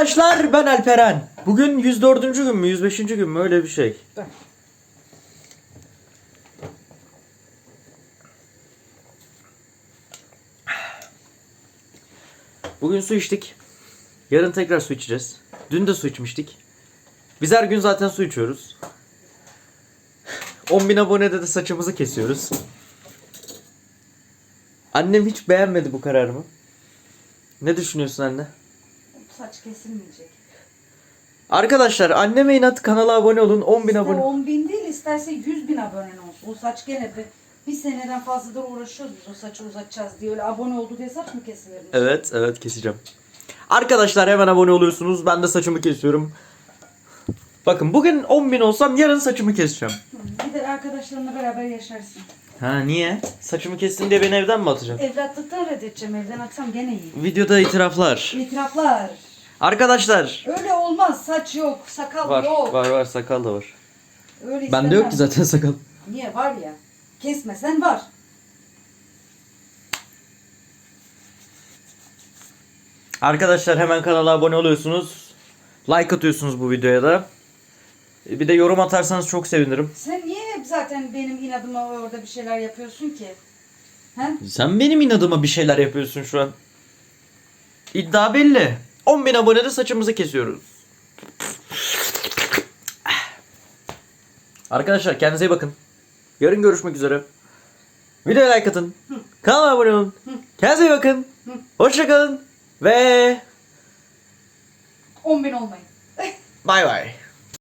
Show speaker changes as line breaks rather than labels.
Arkadaşlar ben Alperen. Bugün 104. gün mü 105. gün mü öyle bir şey. Bugün su içtik. Yarın tekrar su içeceğiz. Dün de su içmiştik. Biz her gün zaten su içiyoruz. 10.000 abonede de saçımızı kesiyoruz. Annem hiç beğenmedi bu kararımı. Ne düşünüyorsun anne?
Saç kesilmeyecek.
Arkadaşlar anneme inat kanala abone olun 10.000
İster
abone.
10 bin değil isterse 100 bin abonen olsun. O saç gene bir, bir seneden fazladır uğraşıyoruz biz o saçı uzatacağız diye. Öyle abone oldu diye saç mı kesilir?
Evet evet keseceğim. Arkadaşlar hemen abone oluyorsunuz. Ben de saçımı kesiyorum. Bakın bugün 10.000 olsam yarın saçımı keseceğim.
De arkadaşlarınla beraber yaşarsın.
Ha niye? Saçımı kestin diye beni evden mi atacaksın?
Evlatlıktan reddedeceğim. Evden atsam gene iyi.
Videoda itiraflar.
İtiraflar.
Arkadaşlar.
Öyle olmaz. Saç yok. Sakal
Var
yok.
var var sakal da var.
Öyle.
Bende yok ki zaten sakal.
Niye var ya? Kesmesen var.
Arkadaşlar hemen kanala abone oluyorsunuz. Like atıyorsunuz bu videoya da. Bir de yorum atarsanız çok sevinirim.
Sen niye hep zaten benim inadıma orada bir şeyler yapıyorsun ki? He?
Sen benim inadıma bir şeyler yapıyorsun şu an. İddia belli. 10.000 abonede saçımızı kesiyoruz. Arkadaşlar kendinize iyi bakın. Yarın görüşmek üzere. Videoya like atın. Kanala abone olun. Kendinize iyi bakın. Hoşçakalın. Ve
10 bin olmayın.
bay bay.